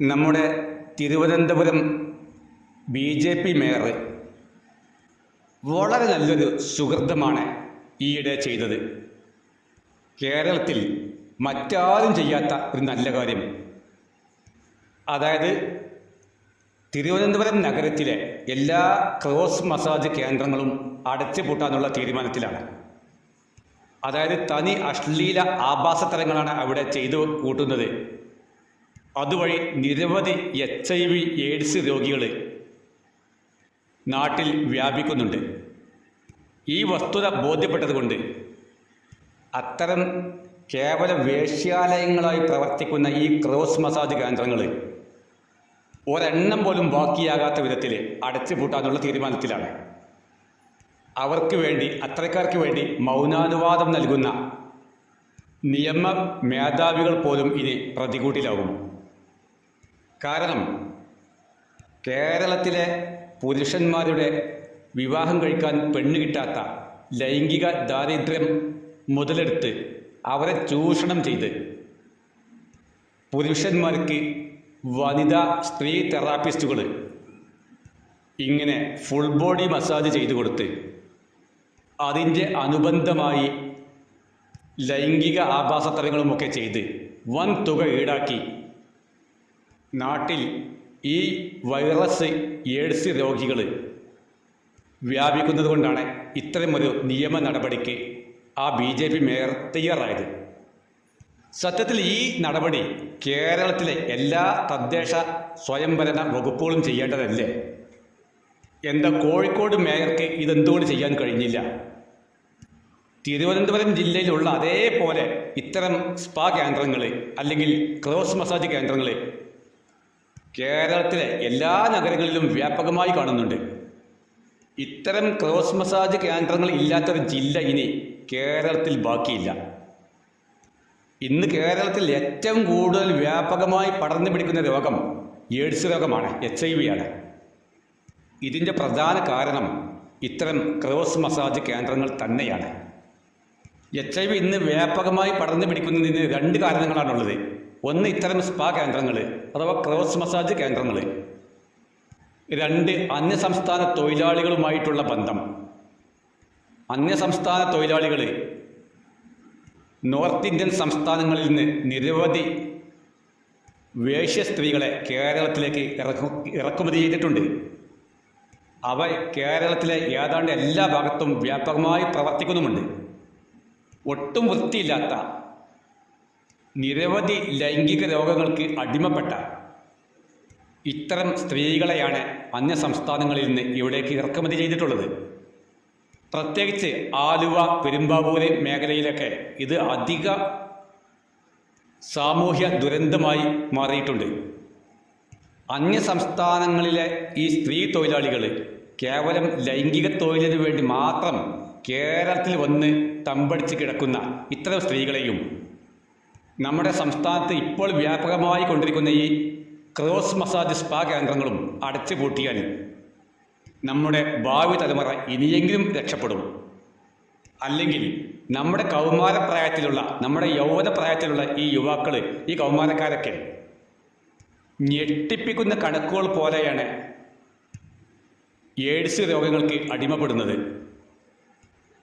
നമ്മുടെ Thiruvananthapuram B J P mayor വളരെ നല്ലൊരു സുഹൃത്തമാണ് ഈയിടെ ചെയ്തത്. കേരളത്തിൽ മറ്റാരും ചെയ്യാത്ത ഒരു നല്ല കാര്യം. അതായത് തിരുവനന്തപുരം നഗരത്തിലെ എല്ലാ ക്രോസ് മസാജ് കേന്ദ്രങ്ങളും അടച്ചുപൂട്ടാനുള്ള തീരുമാനത്തിലാണ്. അതായത് തനി അശ്ലീല ആഭാസ തലങ്ങളാണ് അവിടെ ചെയ്തു കൂട്ടുന്നത്. അതുവഴി നിരവധി എച്ച് ഐ വി എയ്ഡ്സ് രോഗികൾ നാട്ടിൽ വ്യാപിക്കുന്നുണ്ട്. ഈ വസ്തുത ബോധ്യപ്പെട്ടതുകൊണ്ട് അത്തരം കേവല വേശ്യാലയങ്ങളായി പ്രവർത്തിക്കുന്ന ഈ ക്രോസ് മസാജ് കേന്ദ്രങ്ങൾ ഒരെണ്ണം പോലും ബാക്കിയാകാത്ത വിധത്തിൽ അടച്ചുപൂട്ടാനുള്ള തീരുമാനത്തിലാണ്. അവർക്ക് വേണ്ടി അത്രക്കാർക്ക് വേണ്ടി മൗനാനുവാദം നൽകുന്ന നിയമ മേധാവികൾ പോലും ഇനി പ്രതികൂട്ടിലാകും. കാരണം കേരളത്തിലെ പുരുഷന്മാരുടെ വിവാഹം കഴിക്കാൻ പെണ്ണ് കിട്ടാത്ത ലൈംഗിക ദാരിദ്ര്യം മുതലെടുത്ത് അവരെ ചൂഷണം ചെയ്ത് പുരുഷന്മാർക്ക് വനിതാ സ്ത്രീ തെറാപ്പിസ്റ്റുകൾ ഇങ്ങനെ ഫുൾ ബോഡി മസാജ് ചെയ്തു കൊടുത്ത് അതിന്റെ അനുബന്ധമായി ലൈംഗിക ആഭാസത്തരങ്ങളുമൊക്കെ ചെയ്ത് വൻ തുക ഈടാക്കി. നാട്ടിൽ ഈ വൈറസ് എയ്ഡ്സ് രോഗികൾ വ്യാപിക്കുന്നത് കൊണ്ടാണ് ഇത്തരമൊരു നിയമ നടപടിക്ക് ആ ബി ജെ പി മേയർ തയ്യാറായത്. സത്യത്തിൽ ഈ നടപടി കേരളത്തിലെ എല്ലാ തദ്ദേശ സ്വയംഭരണ വകുപ്പുകളും ചെയ്യേണ്ടതല്ലേ? എന്താ കോഴിക്കോട് മേയർക്ക് ഇതെന്തുകൊണ്ട് ചെയ്യാൻ കഴിഞ്ഞില്ല? തിരുവനന്തപുരം ജില്ലയിലുള്ള അതേപോലെ ഇത്തരം സ്പാ കേന്ദ്രങ്ങൾ അല്ലെങ്കിൽ ക്രോസ് മസാജ് കേന്ദ്രങ്ങൾ കേരളത്തിലെ എല്ലാ നഗരങ്ങളിലും വ്യാപകമായി കാണുന്നുണ്ട്. ഇത്തരം ക്രോസ് മസാജ് കേന്ദ്രങ്ങൾ ഇല്ലാത്തൊരു ജില്ല ഇനി കേരളത്തിൽ ബാക്കിയില്ല. ഇന്ന് കേരളത്തിൽ ഏറ്റവും കൂടുതൽ വ്യാപകമായി പടർന്നു പിടിക്കുന്ന രോഗം എയ്ഡ്സ് രോഗമാണ് എച്ച് ഐ വി ആണ്. ഇതിന്റെ പ്രധാന കാരണം ഇത്തരം ക്രോസ് മസാജ് കേന്ദ്രങ്ങൾ തന്നെയാണ്. എച്ച് ഐ വി ഇന്ന് വ്യാപകമായി പടർന്നു പിടിക്കുന്നതിന് രണ്ട് കാരണങ്ങളാണുള്ളത്. ഒന്ന് ഇത്തരം സ്പാ കേന്ദ്രങ്ങൾ അഥവാ ക്രോസ് മസാജ് കേന്ദ്രങ്ങൾ രണ്ട് അന്യസംസ്ഥാന തൊഴിലാളികളുമായിട്ടുള്ള ബന്ധം. അന്യസംസ്ഥാന തൊഴിലാളികൾ നോർത്ത് ഇന്ത്യൻ സംസ്ഥാനങ്ങളിൽ നിന്ന് നിരവധി വേശ്യ സ്ത്രീകളെ കേരളത്തിലേക്ക് ഇറക്കു ഇറക്കുമതി ചെയ്തിട്ടുണ്ട്. അവ കേരളത്തിലെ ഏതാണ്ട് എല്ലാ ഭാഗത്തും വ്യാപകമായി പ്രവർത്തിക്കുന്നുമുണ്ട്. ഒട്ടും വൃത്തിയില്ലാത്ത നിരവധി ലൈംഗിക രോഗങ്ങൾക്ക് അടിമപ്പെട്ട ഇത്തരം സ്ത്രീകളെയാണ് അന്യ സംസ്ഥാനങ്ങളിൽ നിന്ന് ഇവിടേക്ക് ഇറക്കുമതി ചെയ്തിട്ടുള്ളത്. പ്രത്യേകിച്ച് ആലുവ പെരുമ്പാവൂര് മേഖലയിലൊക്കെ ഇത് അധിക സാമൂഹ്യ ദുരന്തമായി മാറിയിട്ടുണ്ട്. അന്യ സംസ്ഥാനങ്ങളിലെ ഈ സ്ത്രീ തൊഴിലാളികൾ കേവലം ലൈംഗിക തൊഴിലിന് വേണ്ടി മാത്രം കേരളത്തിൽ വന്ന് തമ്പടിച്ച് കിടക്കുന്ന ഇത്തരം സ്ത്രീകളെയും നമ്മുടെ സംസ്ഥാനത്ത് ഇപ്പോൾ വ്യാപകമായി കൊണ്ടിരിക്കുന്ന ഈ ക്രോസ് മസാജ് സ്പാ കേന്ദ്രങ്ങളും അടച്ചു പൂട്ടിയാൽ നമ്മുടെ ഭാവി തലമുറ ഇനിയെങ്കിലും രക്ഷപ്പെടും. അല്ലെങ്കിൽ നമ്മുടെ കൗമാരപ്രായത്തിലുള്ള നമ്മുടെ യൗവന പ്രായത്തിലുള്ള ഈ യുവാക്കൾ ഈ കൗമാരക്കാരൊക്കെ ഞെട്ടിപ്പിക്കുന്ന കണക്കുകൾ പോലെയാണ് എയ്ഡ്സ് രോഗങ്ങൾക്ക് അടിമപ്പെടുന്നത്.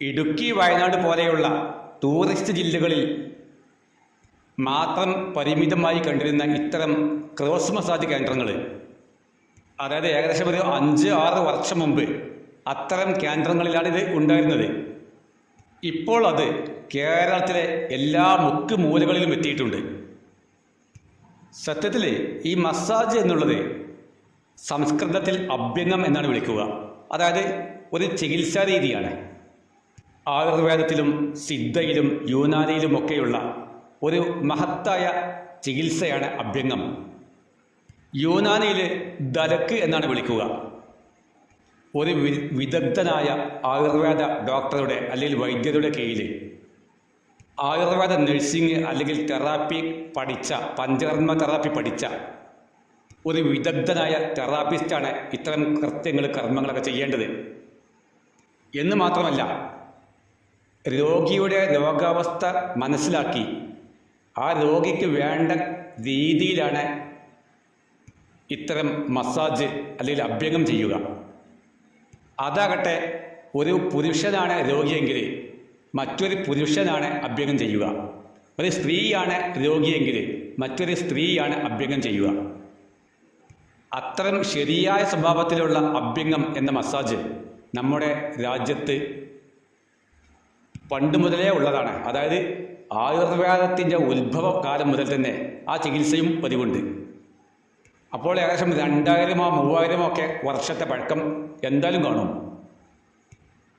ഇടുക്കി വയനാട് പോലെയുള്ള ടൂറിസ്റ്റ് ജില്ലകളിൽ മാത്രം പരിമിതമായി കണ്ടിരുന്ന ഇത്തരം ക്രോസ് മസാജ് കേന്ദ്രങ്ങൾ അതായത് ഏകദേശം ഒരു അഞ്ച് ആറ് വർഷം മുമ്പ് അത്തരം കേന്ദ്രങ്ങളിലാണ് ഇത് ഉണ്ടായിരുന്നത്. ഇപ്പോൾ അത് കേരളത്തിലെ എല്ലാ മുക്ക് മൂലകളിലും എത്തിയിട്ടുണ്ട്. സത്യത്തിൽ ഈ മസാജ് എന്നുള്ളത് സംസ്കൃതത്തിൽ അഭ്യംഗം എന്നാണ് വിളിക്കുക. അതായത് ഒരു ചികിത്സാ രീതിയാണ്. ആയുർവേദത്തിലും സിദ്ധയിലും യൂനാനിയിലുമൊക്കെയുള്ള ഒരു മഹത്തായ ചികിത്സയാണ് അഭ്യംഗം. യൂനാനിയിൽ ദലക്ക് എന്നാണ് വിളിക്കുക. ഒരു വിദഗ്ധനായ ആയുർവേദ ഡോക്ടറുടെ അല്ലെങ്കിൽ വൈദ്യരുടെ കീഴിൽ. ആയുർവേദ നഴ്സിംഗ് അല്ലെങ്കിൽ തെറാപ്പി പഠിച്ച പഞ്ചകർമ്മ തെറാപ്പി പഠിച്ച ഒരു വിദഗ്ധനായ തെറാപ്പിസ്റ്റാണ് ഇത്തരം കൃത്യങ്ങൾ കർമ്മങ്ങളൊക്കെ ചെയ്യേണ്ടത്. എന്ന് മാത്രമല്ല രോഗിയുടെ രോഗാവസ്ഥ മനസ്സിലാക്കി ആ രോഗിക്ക് വേണ്ട രീതിയിലാണ് ഇത്തരം മസാജ് അല്ലെങ്കിൽ അഭ്യംഗം ചെയ്യുക. അതാകട്ടെ ഒരു പുരുഷനാണ് രോഗിയെങ്കിൽ മറ്റൊരു പുരുഷനാണ് അഭ്യംഗം ചെയ്യുക. ഒരു സ്ത്രീയാണ് രോഗിയെങ്കിൽ മറ്റൊരു സ്ത്രീയാണ് അഭ്യംഗം ചെയ്യുക. അത്തരം ശരിയായ സ്വഭാവത്തിലുള്ള അഭ്യംഗം എന്ന മസാജ് നമ്മുടെ രാജ്യത്ത് പണ്ട് മുതലേ ഉള്ളതാണ്. അതായത് ആയുർവേദത്തിന്റെ ഉത്ഭവ കാലം മുതൽ തന്നെ ആ ചികിത്സയും പതിവുണ്ട്. അപ്പോൾ ഏകദേശം രണ്ടായിരമോ മൂവായിരമോ ഒക്കെ വർഷത്തെ പഴക്കം എന്തായാലും കാണും.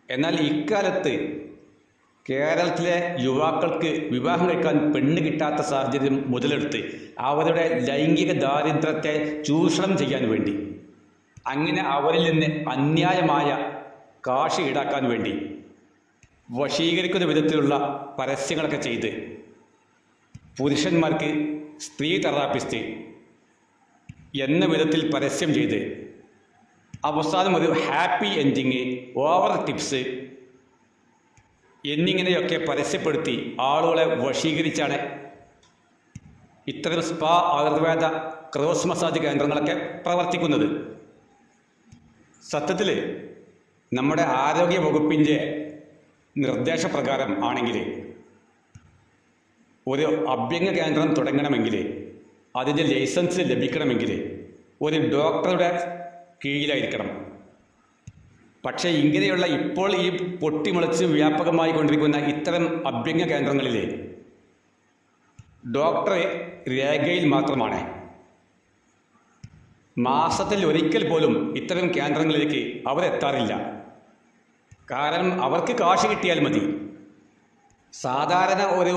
എന്നാൽ ഇക്കാലത്ത് കേരളത്തിലെ യുവാക്കൾക്ക് വിവാഹം കഴിക്കാൻ പെണ്ണ് കിട്ടാത്ത സാഹചര്യം മുതലെടുത്ത് അവരുടെ ലൈംഗിക ദാരിദ്ര്യത്തെ ചൂഷണം ചെയ്യാൻ വേണ്ടി അങ്ങനെ അവരിൽ നിന്ന് അന്യായമായ കാശ് ഈടാക്കാൻ വേണ്ടി വശീകരിക്കുന്ന വിധത്തിലുള്ള പരസ്യങ്ങളൊക്കെ ചെയ്ത് പുരുഷന്മാർക്ക് സ്ത്രീ തെറാപ്പിസ്റ്റ് എന്ന വിധത്തിൽ പരസ്യം ചെയ്ത് അവസാനം ഒരു ഹാപ്പി എൻഡിങ് ഓവർ ടിപ്സ് എന്നിങ്ങനെയൊക്കെ പരസ്യപ്പെടുത്തി ആളുകളെ വശീകരിച്ചാണ് ഇത്തരം സ്പാ ആയുർവേദ ക്രോസ് മസാജ് കേന്ദ്രങ്ങളൊക്കെ പ്രവർത്തിക്കുന്നത്. സത്യത്തിൽ നമ്മുടെ ആരോഗ്യ വകുപ്പിന്റെ നിർദ്ദേശപ്രകാരം ആണെങ്കിൽ ഒരു അഭ്യംഗ കേന്ദ്രം തുടങ്ങണമെങ്കിൽ അതിന്റെ ലൈസൻസ് ലഭിക്കണമെങ്കിൽ ഒരു ഡോക്ടറുടെ കീഴിലായിരിക്കണം. പക്ഷേ ഇങ്ങനെയുള്ള ഇപ്പോൾ ഈ പൊട്ടിമുളച്ച് വ്യാപകമായി കൊണ്ടിരിക്കുന്ന ഇത്തരം അഭ്യംഗ കേന്ദ്രങ്ങളിൽ ഡോക്ടറെ രേഖയിൽ മാത്രമാണ്. മാസത്തിൽ ഒരിക്കൽ പോലും ഇത്തരം കേന്ദ്രങ്ങളിലേക്ക് അവരെത്താറില്ല. കാരണം അവർക്ക് കാശ് കിട്ടിയാൽ മതി. സാധാരണ ഒരു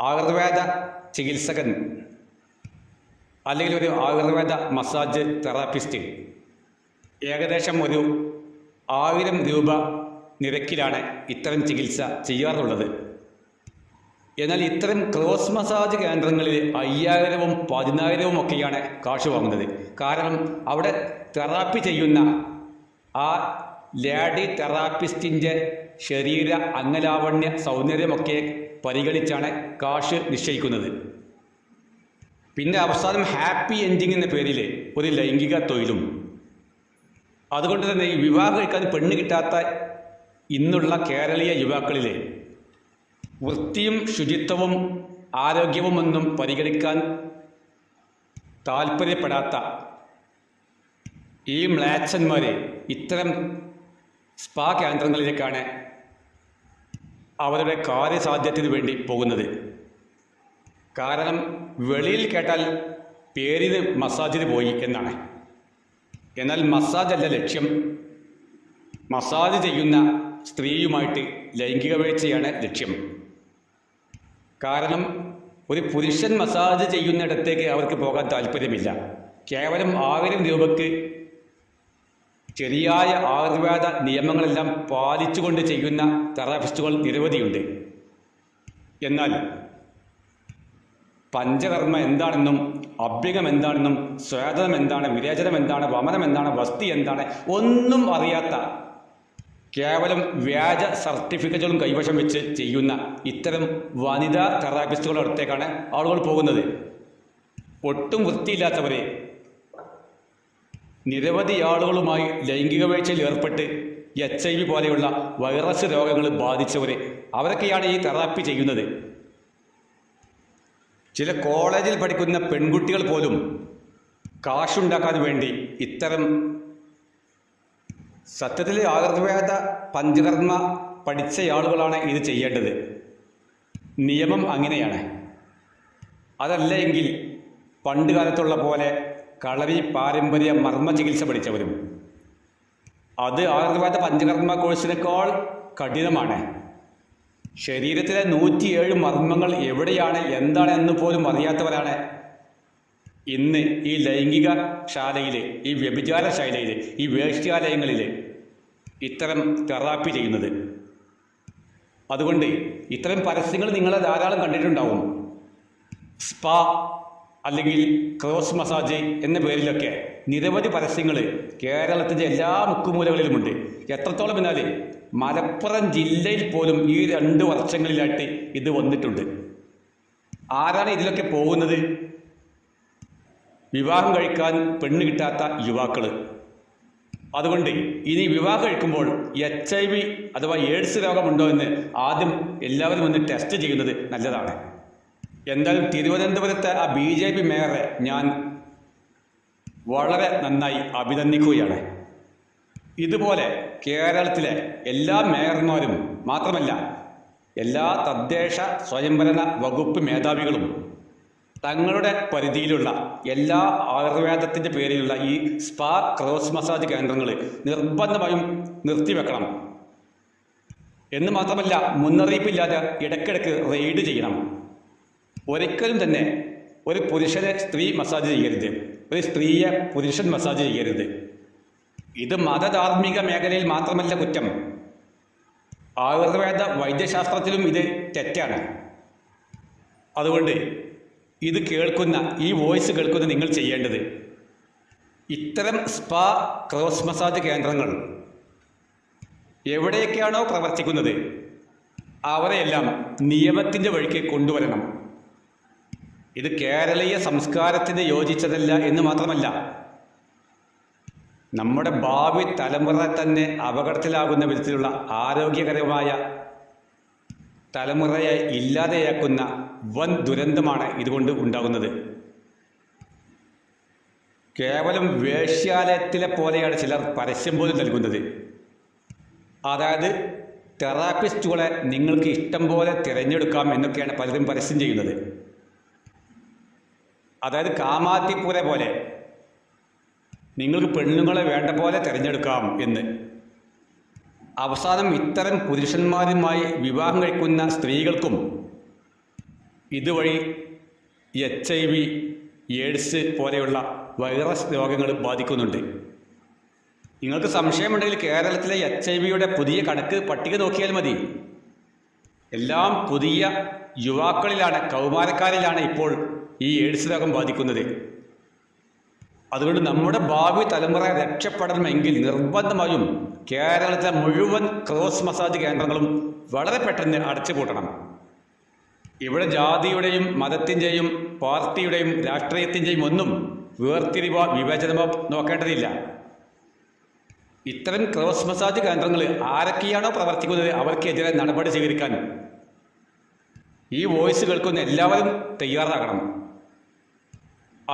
ആയുർവേദ ചികിത്സകൻ അല്ലെങ്കിൽ ഒരു ആയുർവേദ മസാജ് തെറാപ്പിസ്റ്റ് ഏകദേശം ഒരു ആയിരം രൂപ നിരക്കിലാണ് ഇത്തരം ചികിത്സ ചെയ്യാറുള്ളത്. എന്നാൽ ഇത്തരം ക്രോസ് മസാജ് കേന്ദ്രങ്ങളിൽ അയ്യായിരവും പതിനായിരവും ഒക്കെയാണ് കാശ് വാങ്ങുന്നത്. കാരണം അവിടെ തെറാപ്പി ചെയ്യുന്ന ആ ലേഡി തെറാപ്പിസ്റ്റിന്റെ ശരീര അംഗലാവണ്യ സൗന്ദര്യമൊക്കെ പരിഗണിച്ചാണ് കാശ് നിശ്ചയിക്കുന്നത്. പിന്നെ അവസാനം ഹാപ്പി എൻഡിങ് എന്ന പേരിൽ ഒരു ലൈംഗിക തൊഴിലും. അതുകൊണ്ട് തന്നെ ഈ വിവാഹം കഴിക്കാൻ പെണ്ണ് കിട്ടാത്ത ഇന്നുള്ള കേരളീയ യുവാക്കളിൽ വൃത്തിയും ശുചിത്വവും ആരോഗ്യവും ഒന്നും പരിഗണിക്കാൻ താല്പര്യപ്പെടാത്ത ഈ മ്ലാച്ചന്മാരെ ഇത്തരം സ്പാ കേന്ദ്രങ്ങളിലേക്കാണ് അവരുടെ കാര്യസാധ്യത്തിന് വേണ്ടി പോകുന്നത്. കാരണം വെളിയിൽ കേട്ടാൽ പേരിന് മസാജിന് പോയി എന്നാണ്. എന്നാൽ മസാജ് അല്ല ലക്ഷ്യം. മസാജ് ചെയ്യുന്ന സ്ത്രീയുമായിട്ട് ലൈംഗിക വീഴ്ചയാണ് ലക്ഷ്യം. കാരണം ഒരു പുരുഷൻ മസാജ് ചെയ്യുന്നിടത്തേക്ക് അവർക്ക് പോകാൻ താല്പര്യമില്ല കേവലം ആയിരം രൂപക്ക് ശരിയായ ആയുർവേദ നിയമങ്ങളെല്ലാം പാലിച്ചുകൊണ്ട് ചെയ്യുന്ന തെറാപ്പിസ്റ്റുകൾ നിരവധിയുണ്ട്. എന്നാൽ പഞ്ചകർമ്മ എന്താണെന്നും അഭ്യകം എന്താണെന്നും സ്വേദനം എന്താണ് വിരേചനം എന്താണ് വമനം എന്താണ് വസ്തി എന്താണ് ഒന്നും അറിയാത്ത കേവലം വ്യാജ സർട്ടിഫിക്കറ്റുകളും കൈവശം വെച്ച് ചെയ്യുന്ന ഇത്തരം വനിതാ തെറാപ്പിസ്റ്റുകളുടെ അടുത്തേക്കാണ് ആളുകൾ പോകുന്നത്. ഒട്ടും വൃത്തിയില്ലാത്തവരെ നിരവധി ആളുകളുമായി ലൈംഗിക വീഴ്ചയിൽ ഏർപ്പെട്ട് എച്ച് ഐ വി പോലെയുള്ള വൈറസ് രോഗങ്ങൾ ബാധിച്ചവരെ അവരൊക്കെയാണ് ഈ തെറാപ്പി ചെയ്യുന്നത്. ചില കോളേജിൽ പഠിക്കുന്ന പെൺകുട്ടികൾ പോലും കാശുണ്ടാക്കാൻ വേണ്ടി ഇത്തരം സത്യത്തിൽ ആയുർവേദ പഞ്ചകർമ്മ പഠിച്ച ആളുകളാണ് ഇത് ചെയ്യേണ്ടത്. നിയമം അങ്ങനെയാണ്. അതല്ല എങ്കിൽ പണ്ട് കാലത്തുള്ള പോലെ കളരി പാരമ്പര്യ മർമ്മ ചികിത്സ പഠിച്ചവരും. അത് ആയുർവേദ പഞ്ചകർമ്മ കോഴ്സിനേക്കാൾ കഠിനമാണ്. ശരീരത്തിലെ നൂറ്റിയേഴ് മർമ്മങ്ങൾ എവിടെയാണ് എന്താണ് എന്ന് പോലും അറിയാത്തവരാണ്. ഇന്ന് ഈ ലൈംഗിക ശാലയിൽ ഈ വ്യഭിചാര ശാലയിൽ ഈ വേഷ്യാലയങ്ങളിൽ ഇത്തരം തെറാപ്പി ചെയ്യുന്നത്. അതുകൊണ്ട് ഇത്തരം പരസ്യങ്ങൾ നിങ്ങളെ ധാരാളം കണ്ടിട്ടുണ്ടാവും. സ്പാ അല്ലെങ്കിൽ ക്രോസ് മസാജ് എന്ന പേരിലൊക്കെ നിരവധി പരസ്യങ്ങൾ കേരളത്തിന്റെ എല്ലാ മുക്കുമൂലകളിലുമുണ്ട്. എത്രത്തോളം എന്നാൽ മലപ്പുറം ജില്ലയിൽ പോലും ഈ രണ്ട് വർഷങ്ങളിലായിട്ട് ഇത് വന്നിട്ടുണ്ട്. ആരാണ് ഇതിലൊക്കെ പോകുന്നത്? വിവാഹം കഴിക്കാൻ പെണ്ണ് കിട്ടാത്ത യുവാക്കൾ അതുകൊണ്ട് ഇനി വിവാഹം കഴിക്കുമ്പോൾ എച്ച് ഐ വി അഥവാ എയ്ഡ്സ് രോഗമുണ്ടോ എന്ന് ആദ്യം എല്ലാവരും ഒന്ന് ടെസ്റ്റ് ചെയ്യുന്നത് നല്ലതാണ്. എന്തായാലും തിരുവനന്തപുരത്തെ ആ ബി ജെ പി മേയറെ ഞാൻ വളരെ നന്നായി അഭിനന്ദിക്കുകയാണ്. ഇതുപോലെ കേരളത്തിലെ എല്ലാ മേയർമാരും മാത്രമല്ല എല്ലാ തദ്ദേശ സ്വയംഭരണ വകുപ്പ് മേധാവികളും തങ്ങളുടെ പരിധിയിലുള്ള എല്ലാ ആയുർവേദത്തിന്റെ പേരിലുള്ള ഈ സ്പാ ക്രോസ് മസാജ് കേന്ദ്രങ്ങൾ നിർബന്ധമായും നിർത്തിവെക്കണം. എന്ന് മാത്രമല്ല മുന്നറിയിപ്പില്ലാതെ ഇടയ്ക്കിടയ്ക്ക് റെയ്ഡ് ചെയ്യണം. ഒരിക്കലും തന്നെ ഒരു പുരുഷനെ സ്ത്രീ മസാജ് ചെയ്യരുത്. ഒരു സ്ത്രീയെ പുരുഷൻ മസാജ് ചെയ്യരുത്. ഇത് മതധാർമ്മിക മേഖലയിൽ മാത്രമല്ല കുറ്റം. ആയുർവേദ വൈദ്യശാസ്ത്രത്തിലും ഇത് തെറ്റാണ്. അതുകൊണ്ട് ഇത് കേൾക്കുന്ന ഈ വോയിസ് കേൾക്കുന്ന നിങ്ങൾ ചെയ്യേണ്ടത് ഇത്തരം സ്പാ ക്രോസ് മസാജ് കേന്ദ്രങ്ങൾ എവിടെയൊക്കെയാണോ പ്രവർത്തിക്കുന്നത് അവരെയെല്ലാം നിയമത്തിന്റെ വഴിക്ക് കൊണ്ടുവരണം. ഇത് കേരളീയ സംസ്കാരത്തിന് യോജിച്ചതല്ല എന്ന് മാത്രമല്ല നമ്മുടെ ഭാവി തലമുറ തന്നെ അപകടത്തിലാകുന്ന വിധത്തിലുള്ള ആരോഗ്യകരമായ തലമുറയെ ഇല്ലാതെയാക്കുന്ന വൻ ദുരന്തമാണ് ഇതുകൊണ്ട് ഉണ്ടാകുന്നത്. കേവലം വേശ്യാലയത്തിലെ പോലെയാണ് ചിലർ പരസ്യം പോലും നൽകുന്നത്. അതായത് തെറാപ്പിസ്റ്റുകളെ നിങ്ങൾക്ക് ഇഷ്ടം പോലെ തിരഞ്ഞെടുക്കാം എന്നൊക്കെയാണ് പലരും പരസ്യം ചെയ്യുന്നത്. അതായത് കാമാത്തിപ്പുര പോലെ. നിങ്ങൾക്ക് പെണ്ണുങ്ങളെ വേണ്ട പോലെ തിരഞ്ഞെടുക്കാം എന്ന്. അവസാനം ഇത്തരം പുരുഷന്മാരുമായി വിവാഹം കഴിക്കുന്ന സ്ത്രീകൾക്കും ഇതുവഴി എച്ച് ഐ വി എയ്ഡ്സ് പോലെയുള്ള വൈറസ് രോഗങ്ങൾ ബാധിക്കുന്നുണ്ട്. നിങ്ങൾക്ക് സംശയമുണ്ടെങ്കിൽ കേരളത്തിലെ എച്ച് ഐ വിയുടെ പുതിയ കണക്ക് പട്ടിക നോക്കിയാൽ മതി. എല്ലാം പുതിയ യുവാക്കളിലാണ് കൗമാരക്കാരിലാണ് ഇപ്പോൾ ഈ എയ്ഡ്സ് രോഗം ബാധിക്കുന്നത്. അതുകൊണ്ട് നമ്മുടെ ഭാവി തലമുറ രക്ഷപ്പെടണമെങ്കിൽ നിർബന്ധമായും കേരളത്തിലെ മുഴുവൻ ക്രോസ് മസാജ് കേന്ദ്രങ്ങളും വളരെ പെട്ടെന്ന് അടച്ചുപൂട്ടണം. ഇവിടെ ജാതിയുടെയും മതത്തിന്റെയും പാർട്ടിയുടെയും രാഷ്ട്രീയത്തിന്റെയും ഒന്നും വേർതിരിവോ വിവേചനമോ നോക്കേണ്ടതില്ല. ഇത്തരം ക്രോസ് മസാജ് കേന്ദ്രങ്ങൾ ആരൊക്കെയാണോ പ്രവർത്തിക്കുന്നത് അവർക്കെതിരെ നടപടി സ്വീകരിക്കാൻ ഈ വോയിസ് കേൾക്കുന്ന എല്ലാവരും തയ്യാറാകണം.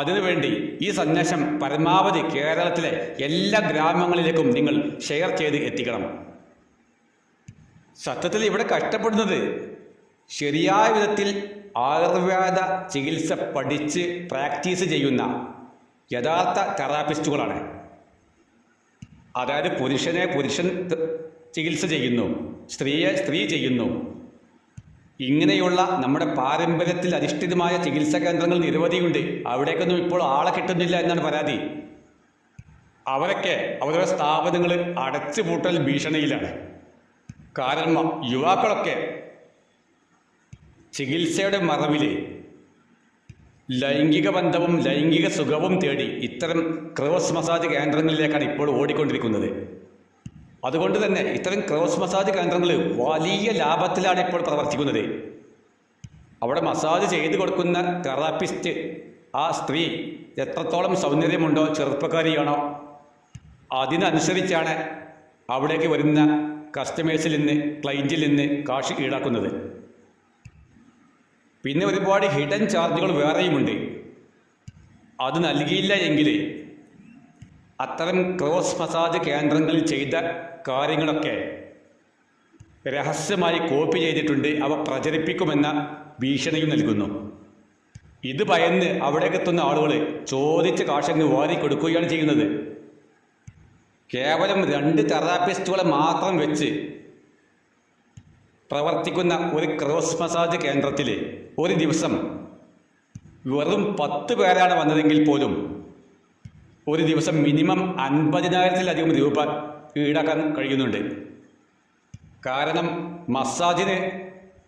അതിനുവേണ്ടി ഈ സന്ദേശം പരമാവധി കേരളത്തിലെ എല്ലാ ഗ്രാമങ്ങളിലേക്കും നിങ്ങൾ ഷെയർ ചെയ്ത് എത്തിക്കണം. സത്യത്തിൽ ഇവിടെ കഷ്ടപ്പെടുന്നത് ശരിയായ വിധത്തിൽ ആയുർവേദ ചികിത്സ പഠിച്ച് പ്രാക്ടീസ് ചെയ്യുന്ന യഥാർത്ഥ തെറാപ്പിസ്റ്റുകളാണ് അതായത് പുരുഷനെ പുരുഷൻ ചികിത്സ ചെയ്യുന്നു സ്ത്രീയെ സ്ത്രീ ചെയ്യുന്നു. ഇങ്ങനെയുള്ള നമ്മുടെ പാരമ്പര്യത്തിൽ അധിഷ്ഠിതമായ ചികിത്സാ കേന്ദ്രങ്ങൾ നിരവധിയുണ്ട്. അവിടേക്കൊന്നും ഇപ്പോൾ ആളെ കിട്ടുന്നില്ല എന്നാണ് പരാതി. അവരൊക്കെ അവരുടെ സ്ഥാപനങ്ങൾ അടച്ചുപൂട്ടൽ ഭീഷണിയിലാണ്. കാരണം യുവാക്കളൊക്കെ ചികിത്സയുടെ മറവിൽ ലൈംഗിക ബന്ധവും ലൈംഗിക സുഖവും തേടി ഇത്തരം ക്രോസ് മസാജ് കേന്ദ്രങ്ങളിലേക്കാണ് ഇപ്പോൾ ഓടിക്കൊണ്ടിരിക്കുന്നത്. അതുകൊണ്ട് തന്നെ ഇത്തരം ക്രോസ് മസാജ് കേന്ദ്രങ്ങൾ വലിയ ലാഭത്തിലാണ് ഇപ്പോൾ പ്രവർത്തിക്കുന്നത്. അവിടെ മസാജ് ചെയ്തു കൊടുക്കുന്ന തെറാപ്പിസ്റ്റ് ആ സ്ത്രീ എത്രത്തോളം സൗന്ദര്യമുണ്ടോ ചെറുപ്പക്കാരിയാണോ അതിനനുസരിച്ചാണ് അവിടേക്ക് വരുന്ന കസ്റ്റമേഴ്സിൽ നിന്ന് ക്ലയന്റിൽ നിന്ന് കാശ് ഈടാക്കുന്നത്. പിന്നെ ഒരുപാട് ഹിഡൻ ചാർജുകൾ വേറെയുമുണ്ട്. അത് നൽകിയില്ല എങ്കിൽ അത്തരം ക്രോസ് മസാജ് കേന്ദ്രങ്ങളിൽ ചെയ്ത കാര്യങ്ങളൊക്കെ രഹസ്യമായി കോപ്പി ചെയ്തിട്ടുണ്ട്. അവ പ്രചരിപ്പിക്കുമെന്ന ഭീഷണിയും നൽകുന്നു. ഇത് ഭയന്ന് അവിടേക്ക് എത്തുന്ന ആളുകൾ ചോദിച്ച് കാശങ്ങ് വാരി കൊടുക്കുകയാണ് ചെയ്യുന്നത്. കേവലം രണ്ട് തെറാപ്പിസ്റ്റുകളെ മാത്രം വെച്ച് പ്രവർത്തിക്കുന്ന ഒരു ക്രോസ് മസാജ് കേന്ദ്രത്തിൽ ഒരു ദിവസം വെറും പത്ത് പേരാണ് വന്നതെങ്കിൽ പോലും ഒരു ദിവസം മിനിമം അൻപതിനായിരത്തിലധികം രൂപ ഈടാക്കാൻ കഴിയുന്നുണ്ട്. കാരണം മസാജിന്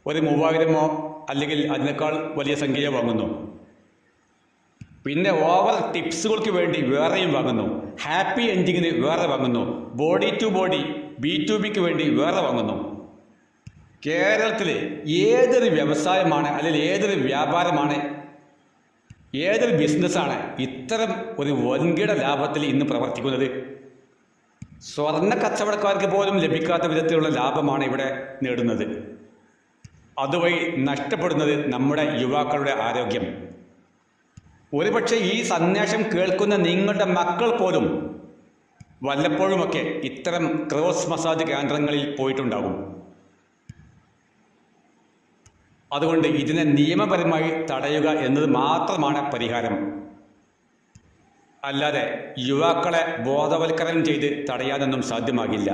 ഒരു മൂവായിരമോ അല്ലെങ്കിൽ അതിനേക്കാൾ വലിയ സംഖ്യയോ വാങ്ങുന്നു. പിന്നെ ഓവർ ടിപ്സുകൾക്ക് വേണ്ടി വേറെയും വാങ്ങുന്നു. ഹാപ്പി എൻഡിങ്ങിന് വേറെ വാങ്ങുന്നു. Body to body B to ബിക്ക് വേണ്ടി വേറെ വാങ്ങുന്നു. കേരളത്തിൽ ഏതൊരു വ്യവസായമാണ് അല്ലെങ്കിൽ ഏതൊരു വ്യാപാരമാണ് ഏതൊരു ബിസിനസ്സാണ് ഇത്തരം ഒരു വൻകിട ലാഭത്തിൽ ഇന്ന് പ്രവർത്തിക്കുന്നത്? സ്വർണ കച്ചവടക്കാർക്ക് പോലും ലഭിക്കാത്ത വിധത്തിലുള്ള ലാഭമാണ് ഇവിടെ നേടുന്നത്. അതുവഴി നഷ്ടപ്പെടുന്നത് നമ്മുടെ യുവാക്കളുടെ ആരോഗ്യം. ഒരുപക്ഷെ ഈ സന്ദേശം കേൾക്കുന്ന നിങ്ങളുടെ മക്കൾ പോലും വല്ലപ്പോഴുമൊക്കെ ഇത്തരം ക്രോസ് മസാജ് കേന്ദ്രങ്ങളിൽ പോയിട്ടുണ്ടാകും. അതുകൊണ്ട് ഇതിനെ നിയമപരമായി തടയുക എന്നത് മാത്രമാണ് പരിഹാരം. അല്ലാതെ യുവാക്കളെ ബോധവൽക്കരണം ചെയ്ത് തടയാനൊന്നും സാധ്യമാകില്ല.